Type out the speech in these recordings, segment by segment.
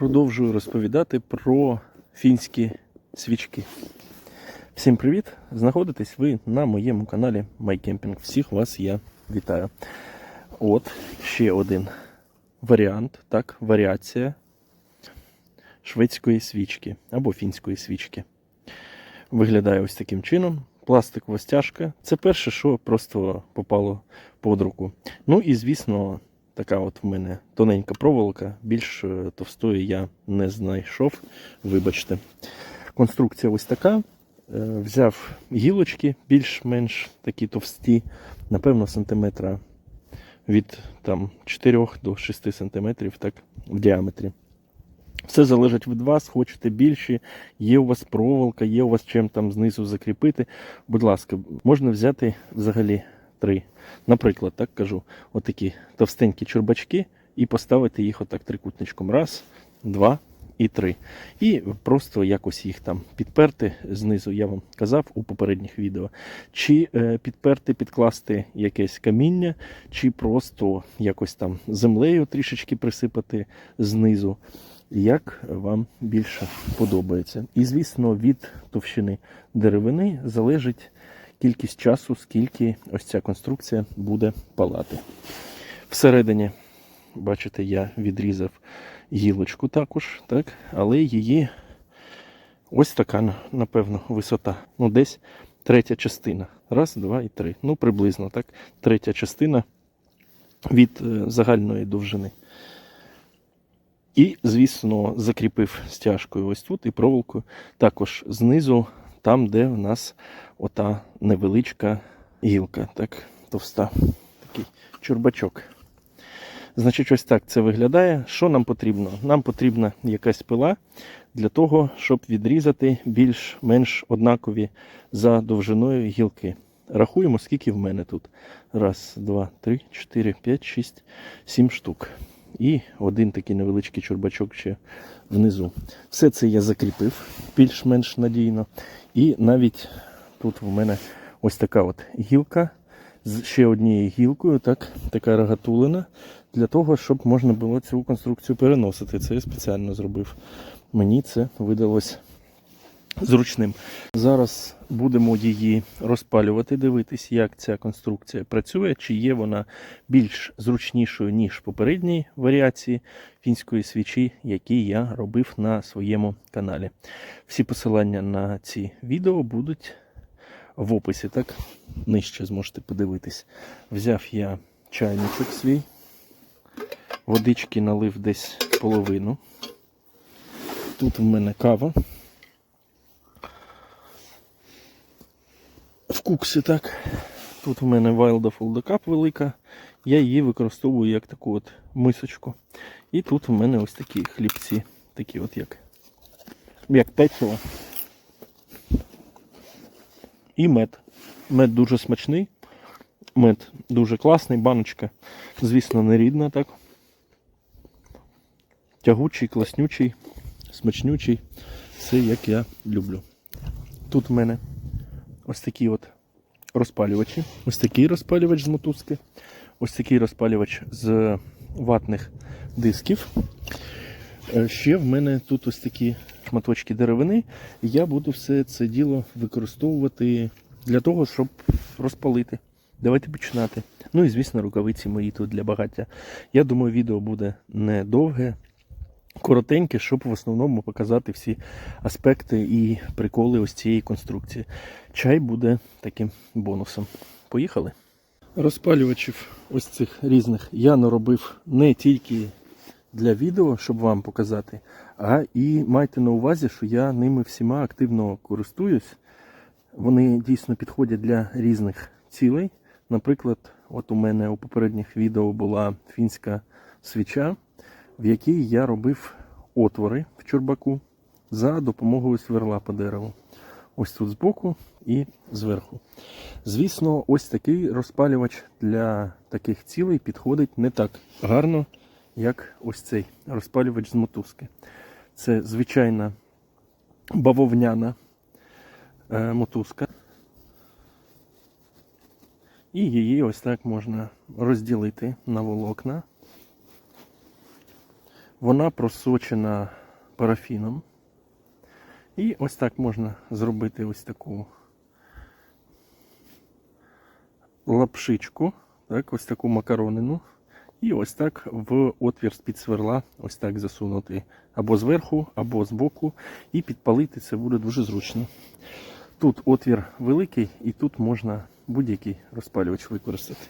продовжую розповідати про фінські свічки. Всім привіт! Знаходитесь ви на моєму каналі MyCamping. Всіх вас я вітаю. От ще один варіант, так, варіація шведської свічки або фінської свічки. Виглядає ось таким чином. Пластикова стяжка. Це перше, що просто попало під руку. Ну і звісно, така от в мене тоненька проволока. Більш е, товстої я не знайшов. Вибачте. Конструкція ось така. Е, Взяв гілочки більш-менш такі товсті, напевно, сантиметра від там, 4 до 6 сантиметрів так, в діаметрі. Все залежить від вас, хочете більші, є у вас проволока, є у вас чим там знизу закріпити. Будь ласка, можна взяти взагалі три. Наприклад, так кажу, отакі товстенькі чурбачки і поставити їх отак трикутничком. Раз, два і три. І просто якось їх там підперти знизу, я вам казав у попередніх відео. Чи е, підперти, підкласти якесь каміння, чи просто якось там землею трішечки присипати знизу як вам більше подобається. І, звісно, від товщини деревини залежить кількість часу, скільки ось ця конструкція буде палати. Всередині, бачите, я відрізав гілочку також, так? але її ось така, напевно, висота. Ну, десь третя частина. Раз, два і три. Ну, приблизно так. Третя частина від е, загальної довжини. І, звісно, закріпив стяжкою ось тут і проволокою також знизу, там, де в нас ота невеличка гілка, так, товста, такий чурбачок. Значить, ось так це виглядає. Що нам потрібно? Нам потрібна якась пила для того, щоб відрізати більш-менш однакові за довжиною гілки. Рахуємо, скільки в мене тут. Раз, два, три, чотири, п'ять, шість, сім штук і один такий невеличкий чурбачок ще внизу. Все це я закріпив більш-менш надійно. І навіть тут в мене ось така от гілка з ще однією гілкою, так, така рогатулина, для того, щоб можна було цю конструкцію переносити. Це я спеціально зробив. Мені це видалось зручним. Зараз будемо її розпалювати, дивитись, як ця конструкція працює, чи є вона більш зручнішою, ніж попередні варіації фінської свічі, які я робив на своєму каналі. Всі посилання на ці відео будуть в описі, так? Нижче зможете подивитись. Взяв я чайничок свій, водички налив десь половину. Тут в мене кава. в куксі, так. Тут у мене Wild of Cup велика. Я її використовую як таку от мисочку. І тут у мене ось такі хлібці, такі от як як печиво. І мед. Мед дуже смачний. Мед дуже класний, баночка, звісно, не рідна, так. Тягучий, класнючий, смачнючий. Все як я люблю. Тут в мене ось такі от розпалювачі. Ось такий розпалювач з мотузки. Ось такий розпалювач з ватних дисків. Е, Ще в мене тут ось такі шматочки деревини. І я буду все це діло використовувати для того, щоб розпалити. Давайте починати. Ну і звісно, рукавиці мої тут для багаття. Я думаю, відео буде недовге, коротеньке, щоб в основному показати всі аспекти і приколи ось цієї конструкції. Чай буде таким бонусом. Поїхали. Розпалювачів ось цих різних я наробив не тільки для відео, щоб вам показати, а і майте на увазі, що я ними всіма активно користуюсь. Вони дійсно підходять для різних цілей. Наприклад, от у мене у попередніх відео була фінська свіча, в якій я робив отвори в чурбаку за допомогою сверла по дереву. Ось тут збоку і зверху. Звісно, ось такий розпалювач для таких цілей підходить не так гарно, як ось цей розпалювач з мотузки. Це звичайна бавовняна е, мотузка. І її ось так можна розділити на волокна. Вона просочена парафіном. І ось так можна зробити ось таку лапшичку, так, ось таку макаронину. І ось так в отвір з-під сверла, ось так засунути або зверху, або збоку, і підпалити це буде дуже зручно. Тут отвір великий, і тут можна будь-який розпалювач використати.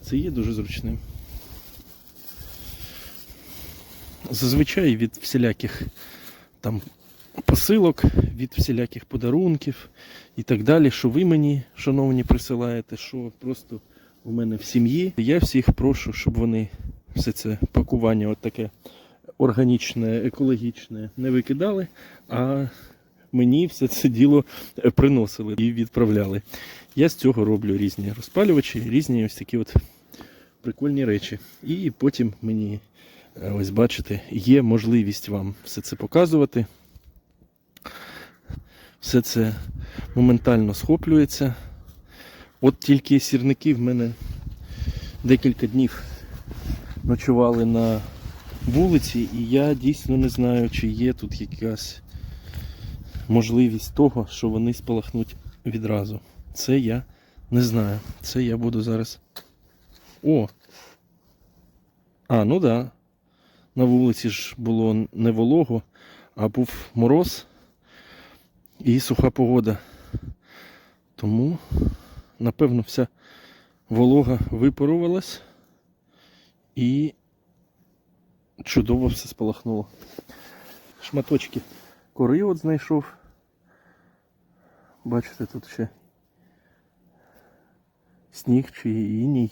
Це є дуже зручним. Зазвичай від всіляких там посилок, від всіляких подарунків і так далі, що ви мені, шановні, присилаєте, що просто у мене в сім'ї. Я всіх прошу, щоб вони все це пакування, от таке органічне, екологічне, не викидали, а мені все це діло приносили і відправляли. Я з цього роблю різні розпалювачі, різні ось такі от прикольні речі. І потім мені, е, ось бачите, є можливість вам все це показувати. Все це моментально схоплюється. От тільки сірники в мене декілька днів ночували на вулиці, і я дійсно не знаю, чи є тут якась можливість того, що вони спалахнуть відразу. Це я не знаю. Це я буду зараз. О! А, ну да. На вулиці ж було не волого, а був мороз і суха погода. Тому, напевно, вся волога випарувалась і чудово все спалахнуло. Шматочки кори от знайшов. Бачите, тут ще сніг чи іній.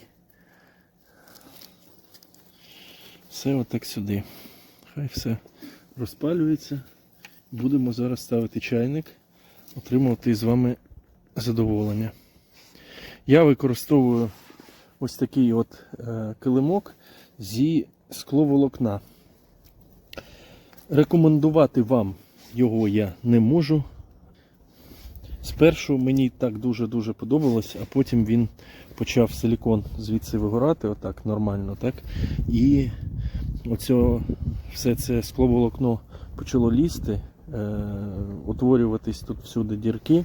Все отак сюди. Хай все розпалюється. Будемо зараз ставити чайник, отримувати з вами задоволення. Я використовую ось такий от е, килимок зі скловолокна. Рекомендувати вам його я не можу. Спершу мені так дуже-дуже подобалось, а потім він почав силікон звідси вигорати, отак нормально, так? І оце все це скловолокно почало лізти, е, утворюватись тут всюди дірки.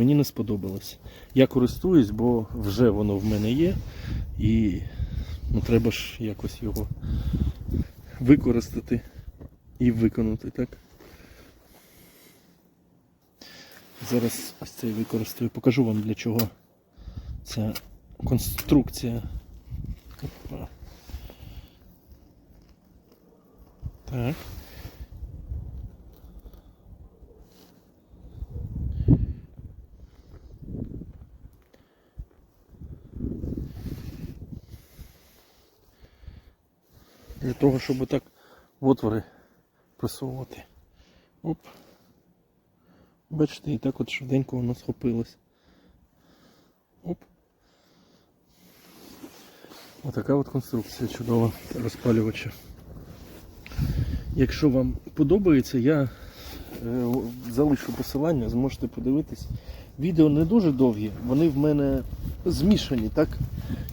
Мені не сподобалось. Я користуюсь, бо вже воно в мене є. І ну, треба ж якось його використати і виконати, так? Зараз ось цей використаю. Покажу вам для чого ця конструкція. Так. Того, щоб так отвори просовувати. Оп. Бачите, і так от швиденько воно схопилось. Оп. Отака от конструкція чудова розпалювача. Якщо вам подобається, я е, залишу посилання, зможете подивитись. Відео не дуже довгі, вони в мене змішані, так?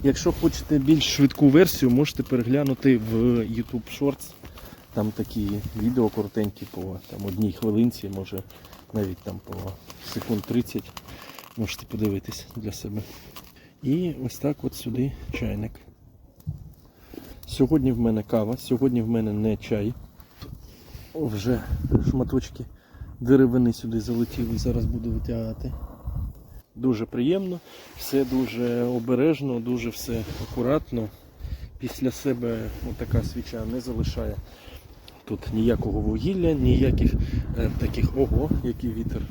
Якщо хочете більш швидку версію, можете переглянути в YouTube Shorts. Там такі відео коротенькі по там, одній хвилинці, може навіть там по секунд 30 можете подивитись для себе. І ось так от сюди чайник. Сьогодні в мене кава, сьогодні в мене не чай. Вже шматочки деревини сюди залетіли, зараз буду витягати. Дуже приємно, все дуже обережно, дуже все акуратно. Після себе така свіча не залишає тут ніякого вугілля, ніяких е, таких ого, який вітер.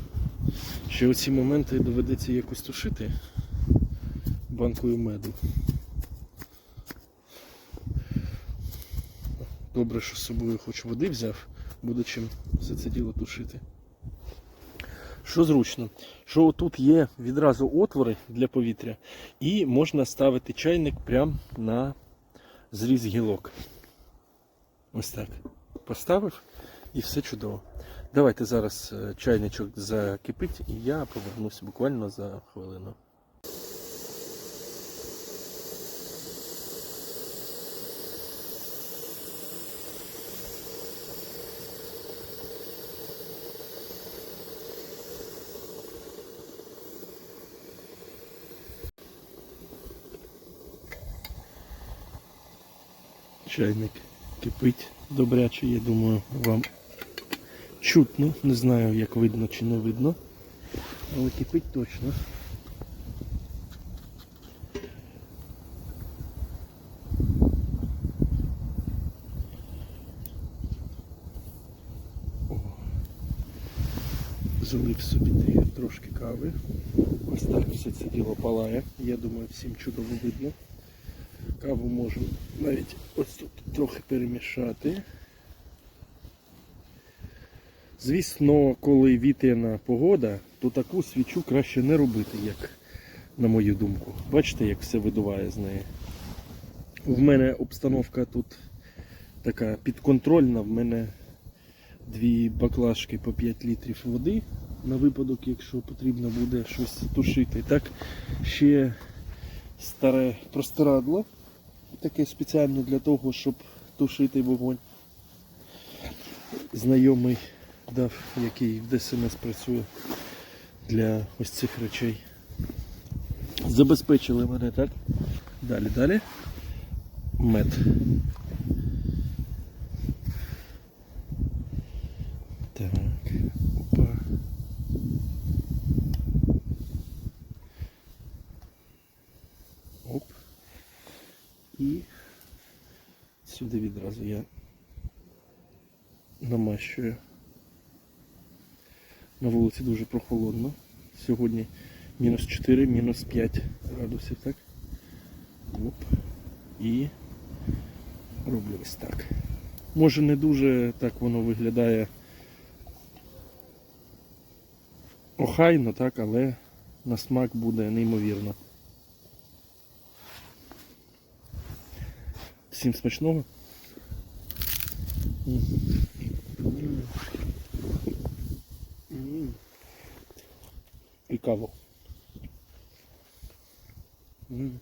Ще оці моменти доведеться якось тушити банкою меду. Добре, що з собою хоч води взяв, буде чим все це діло тушити. Що зручно, що тут є відразу отвори для повітря, і можна ставити чайник прямо на зріз гілок. Ось так. Поставив і все чудово. Давайте зараз е, чайничок закипить і я повернуся буквально за хвилину. Чайник кипить добряче, я думаю, вам чутно. Не знаю, як видно чи не видно. Але кипить точно. Залив собі трошки кави. Ось так все це діло палає. Я думаю, всім чудово видно. Каву можемо навіть ось тут трохи перемішати. Звісно, коли вітряна погода, то таку свічу краще не робити, як на мою думку. Бачите, як все видуває з неї. В мене обстановка тут така підконтрольна. В мене дві баклажки по 5 літрів води на випадок, якщо потрібно буде щось тушити. Так, ще старе простирадло, таке спеціально для того, щоб тушити вогонь. Знайомий дав, який в ДСНС працює для ось цих речей. Забезпечили мене так. Далі, далі. Мед. Так, опа. Оп. І сюди відразу я намащую. На вулиці дуже прохолодно. Сьогодні мінус 4, мінус 5 градусів, так? Оп. І роблю ось так. Може не дуже так воно виглядає охайно, так, але на смак буде неймовірно. Всім смачного. І каву. М.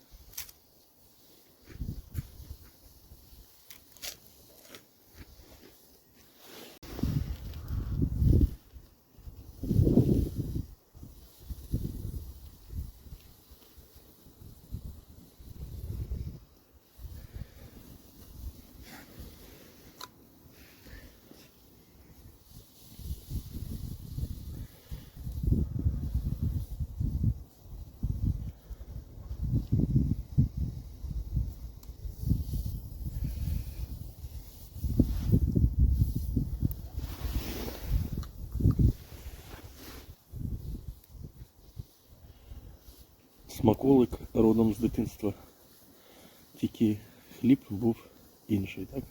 Смаколик родом з дитинства. Тільки хліб був інший, так?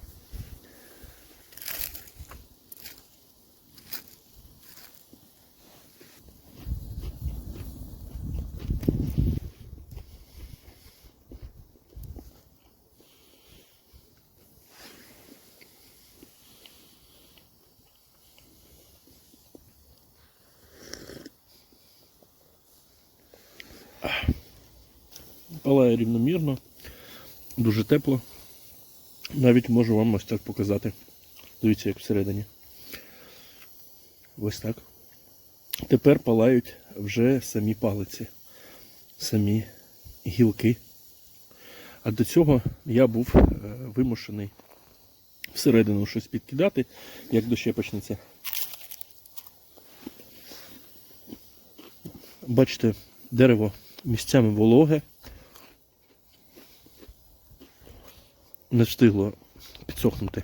Палає рівномірно, дуже тепло. Навіть можу вам ось так показати. Дивіться, як всередині. Ось так. Тепер палають вже самі палиці, самі гілки. А до цього я був е, вимушений всередину щось підкидати, як дощ почнеться. Бачите, дерево місцями вологе. Не встигло підсохнути.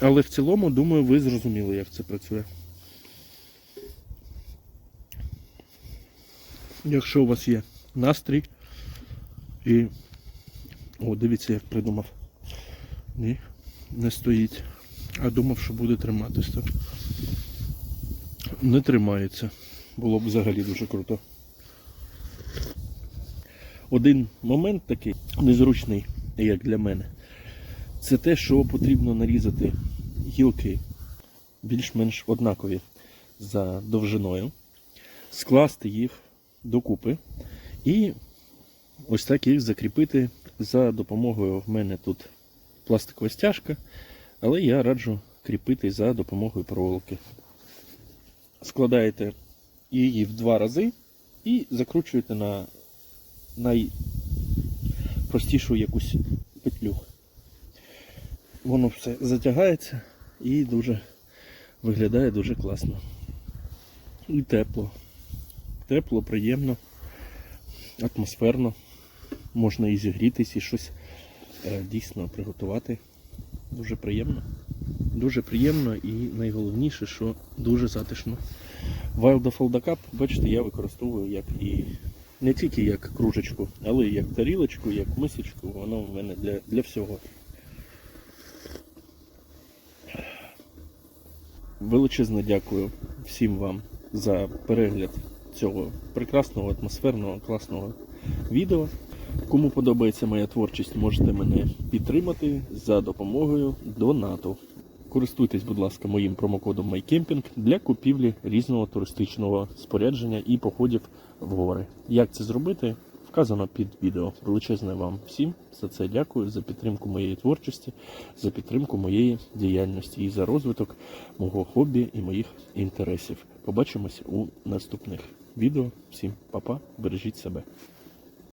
Але в цілому, думаю, ви зрозуміли, як це працює. Якщо у вас є настрій і... О, дивіться, як придумав. Ні, не стоїть. А думав, що буде триматись так. Не тримається. Було б взагалі дуже круто. Один момент такий незручний, як для мене, це те, що потрібно нарізати гілки більш-менш однакові за довжиною, скласти їх докупи і ось так їх закріпити за допомогою в мене тут пластикова стяжка, але я раджу кріпити за допомогою проволоки. Складаєте її в два рази і закручуєте на простішу якусь петлю. Воно все затягається і дуже виглядає дуже класно. І тепло. Тепло, приємно, атмосферно. Можна і зігрітись, і щось е, дійсно приготувати. Дуже приємно. Дуже приємно і найголовніше, що дуже затишно. Wild of Cup, бачите, я використовую як і не тільки як кружечку, але і як тарілочку, як мисочку. Воно в мене для, для всього. Величезне дякую всім вам за перегляд цього прекрасного, атмосферного, класного відео. Кому подобається моя творчість, можете мене підтримати за допомогою донату. Користуйтесь, будь ласка, моїм промокодом MyCamping для купівлі різного туристичного спорядження і походів в гори. Як це зробити? Вказано під відео. Величезне вам всім за це дякую, за підтримку моєї творчості, за підтримку моєї діяльності і за розвиток мого хобі і моїх інтересів. Побачимось у наступних відео. Всім па-па, бережіть себе.